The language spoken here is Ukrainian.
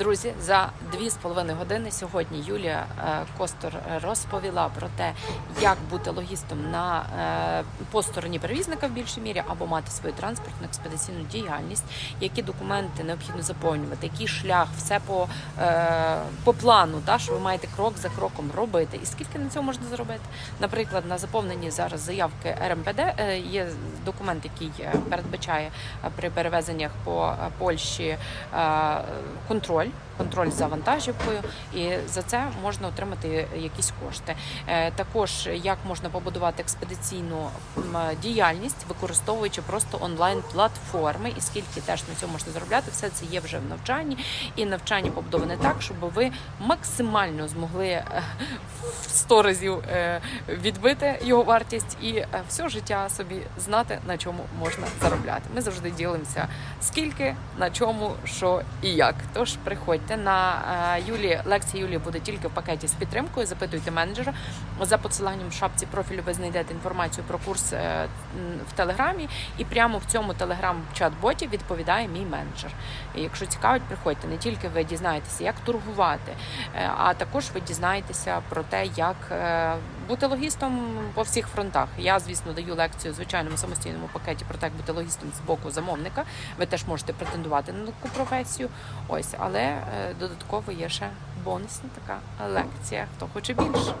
Друзі, за дві з половиною години сьогодні Юлія е, Костор розповіла про те, як бути логістом на е, по стороні перевізника в більшій мірі або мати свою транспортну експедиційну діяльність, які документи необхідно заповнювати, який шлях, все по, е, по плану, та що ви маєте крок за кроком робити, і скільки на цьому можна заробити. Наприклад, на заповненні зараз заявки РМПД є документ, який передбачає при перевезеннях по Польщі е, контроль. Контроль за вантажівкою, і за це можна отримати якісь кошти. Е, Також як можна побудувати експедиційну діяльність, використовуючи просто онлайн платформи, і скільки теж на цьому можна заробляти, все це є вже в навчанні. І навчання побудоване так, щоб ви максимально змогли е, в 100 разів е, відбити його вартість і все життя собі знати, на чому можна заробляти. Ми завжди ділимося скільки, на чому, що і як. Тож приходьте на е, Юлі. Лекція Юлії буде тільки в пакеті з підтримкою. Запитуйте менеджера. За посиланням в шапці профілю ви знайдете інформацію про курс е, в телеграмі, і прямо в цьому телеграм-чат-боті відповідає мій менеджер. І якщо цікавить, приходьте. Не тільки ви дізнаєтеся, як торгувати, е, а також ви дізнаєтеся про те, як бути логістом по всіх фронтах. Я, звісно, даю лекцію в звичайному самостійному пакеті про те, як бути логістом з боку замовника. Ви теж можете претендувати на таку професію. Ось, але е, додатково є ще бонусна така лекція. Хто хоче більше.